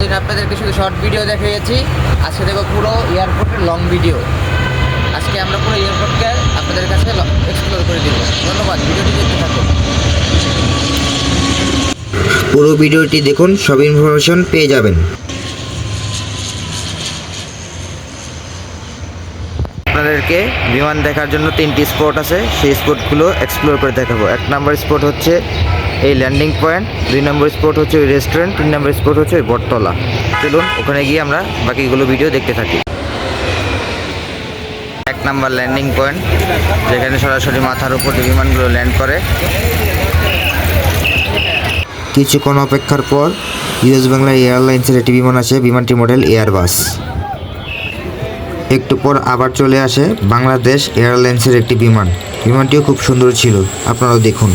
আপনাদেরকে শুধু short video দেখিয়েছি আজকে দেখো পুরো এয়ারপোর্টের লং ভিডিও আজকে আমরা পুরো এয়ারপোর্টকে আপনাদের কাছে এক্সপ্লোর করে দিব। ধন্যবাদ, ভিডিওটি দেখতে থাকুন। পুরো ভিডিওটি দেখুন, সব ইনফরমেশন পেয়ে যাবেন। আপনাদেরকে বিমান দেখার জন্য তিনটি স্পট আছে। সেই স্পটগুলো এক্সপ্লোর করে দেখাবো। এক নম্বর স্পট হচ্ছে এই ল্যান্ডিং পয়েন্ট দুই নম্বর স্পট হচ্ছে ওই রেস্টুরেন্ট তিন নম্বর স্পট হচ্ছে ওই বটতলা। চলুন, ওখানে গিয়ে আমরা বাকিগুলো ভিডিও দেখতে থাকি। এক নাম্বার ল্যান্ডিং পয়েন্ট যেখানে সরাসরি মাথার উপর বিমানগুলো ল্যান্ড করে। কিছুক্ষণ অপেক্ষার পর ইউএস বাংলা এয়ারলাইন্সের একটি বিমান আসে, বিমানটি মডেল এয়ারবাস একটু পর আবার চলে আসে বাংলাদেশ এয়ারলাইন্সের একটি বিমান। বিমানটিও খুব সুন্দর ছিল, আপনারাও দেখুন।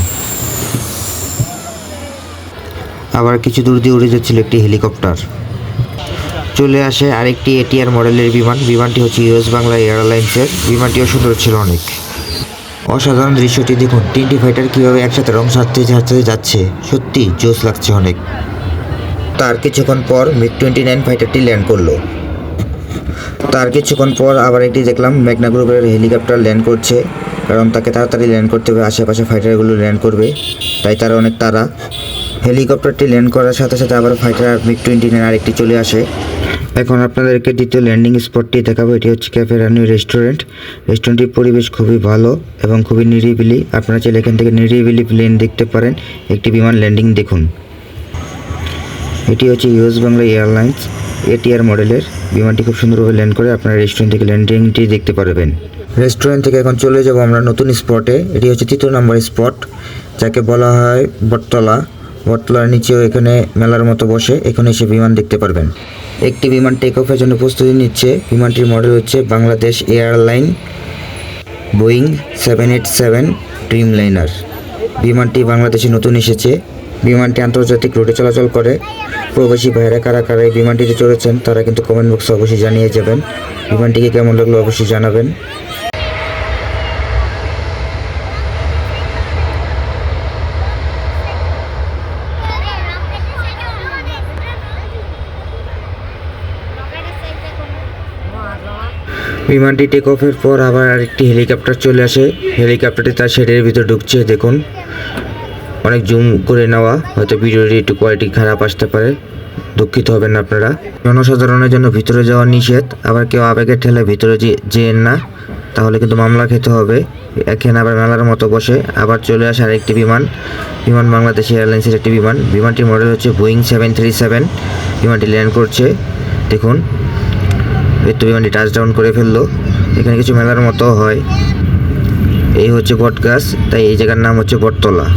আবার কিছু দূর দিয়ে উড়ে যাচ্ছিল একটি হেলিকপ্টার। চলে আসে আরেকটি এটিআর মডেলের বিমান। বিমানটি হচ্ছে ইউএস বাংলা এয়ারলাইন্সের। বিমানটিও সুন্দর ছিল অনেক। অসাধারণ দৃশ্যটি দেখুন। তিনটি ফাইটার কীভাবে একসাথে রং সারতে সারতে যাচ্ছে। সত্যি জোস লাগছে অনেক। তার কিছুক্ষণ পর মিগ টোয়েন্টি নাইন ফাইটারটি ল্যান্ড করল। তার কিছুক্ষণ পর আবার একটি দেখলাম মেঘনা গ্রুপের হেলিকপ্টার ল্যান্ড করছে। কারণ তাকে তাড়াতাড়ি ল্যান্ড করতে হবে। আশেপাশে ফাইটারগুলো ল্যান্ড করবে। তাই তারা অনেক তারা হেলিকপ্টারটি ল্যান্ড করার সাথে সাথে আবার ফাইটার মিগ টোয়েন্টি নাইন আরেকটি চলে আসে। এখন আপনাদেরকে দ্বিতীয় ল্যান্ডিং স্পটটি দেখাবো। এটি হচ্ছে ক্যাফে রানি রেস্টুরেন্ট। রেস্টুরেন্টটির পরিবেশ খুবই ভালো এবং খুবই নিরিবিলি। আপনারা চাইলে এখান থেকে নিরিবিলি প্লেন দেখতে পারেন। একটি বিমান ল্যান্ডিং দেখুন। এটি হচ্ছে ইউএস বাংলা এয়ারলাইন্স এটিআর মডেলের। বিমানটি খুব সুন্দরভাবে ল্যান্ড করে আপনারা রেস্টুরেন্ট থেকে ল্যান্ডিংটি দেখতে পারবেন। রেস্টুরেন্ট থেকে এখন চলে যাব আমরা নতুন স্পটে। এটি হচ্ছে তৃতীয় নম্বর স্পট, যাকে বলা হয় বটতলা। বটতলার নিচেও এখানে মেলার মতো বসে, এখানে এসে বিমান দেখতে পারবেন। একটি বিমান টেক অফের জন্য প্রস্তুতি নিচ্ছে। বিমানটির মডেল হচ্ছে Bangladesh airline Boeing seven eight seven dreamliner বিমানটি বাংলাদেশে নতুন এসেছে। বিমানটি আন্তর্জাতিক রুটে চলাচল করে। প্রবাসী ভাইরা কারা কারা এই বিমানটিতে চড়েছেন, তারা কিন্তু কমেন্ট বক্সে অবশ্যই জানিয়ে যাবেন। বিমানটিকে কেমন লাগল অবশ্যই জানাবেন। বিমানটি টেক অফের পর আবার আরেকটি হেলিকপ্টার চলে আসে। হেলিকপ্টারটি তার শেডের ভিতর ঢুকছে, দেখুন। অনেক জুম করে নেওয়া, হয়তো ভিডিওটি একটু কোয়ালিটি খারাপ আসতে পারে। দুঃখিত হবেন আপনারা। জনসাধারণের জন্য ভিতরে যাওয়া নিষেধ। আবার কেউ আবেগের ঠেলে ভিতরে যে যেন না, তাহলে কিন্তু মামলা খেতে হবে। এখানে আবার মেলার মতো বসে। আবার চলে আসে আরেকটি বিমান। বিমান বাংলাদেশ এয়ারলাইন্সের একটি বিমান। বিমানটির মডেল হচ্ছে বোয়িং সেভেন থ্রি সেভেন বিমানটি ল্যান্ড করছে। দেখুন এই তো বিমানটি টাচ ডাউন করে ফেলল। এখানে কিছু মেলার মতো হয়। এই হচ্ছে বট গাছ, তাই এই জায়গার নাম হচ্ছে বটতলা।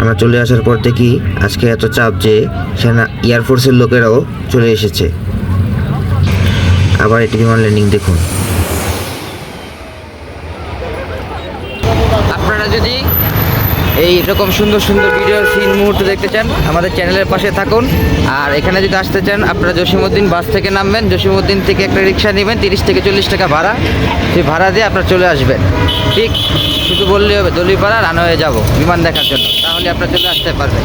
আমরা চলে আসার পর দেখি আজকে এত চাপ যে সেনা এয়ারফোর্সের লোকেরাও চলে এসেছে। আবার এটি বিমান ল্যান্ডিং দেখুন। আপনারা যদি এই রকম সুন্দর সুন্দর ভিডিও সিন মুহূর্ত দেখতে চান আমাদের চ্যানেলের পাশে থাকুন। আর এখানে যদি আসতে চান আপনারা জসিমউদ্দিন বাস থেকে নামবেন। জসিমউদ্দিন থেকে একটা রিক্সা নেবেন তিরিশ থেকে চল্লিশ টাকা ভাড়া। সেই ভাড়া দিয়ে আপনারা চলে আসবেন। ঠিক শুধু বললেই হবে দলিপাড়া রানা হয়ে যাব বিমান দেখার জন্য। তাহলে আপনারা চলে আসতে পারবেন।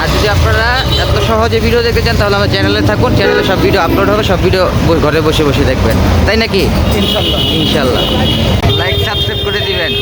আর যদি আপনারা এত সহজে ভিডিও দেখতে চান তাহলে আমার চ্যানেলে থাকুন। চ্যানেলে সব ভিডিও আপলোড হবে সব ভিডিও ঘরে বসে বসে দেখবেন। তাই নাকি? ইনশাল্লাহ। ইনশাল্লাহ। লাইক সাবস্ক্রাইব করে দিবেন।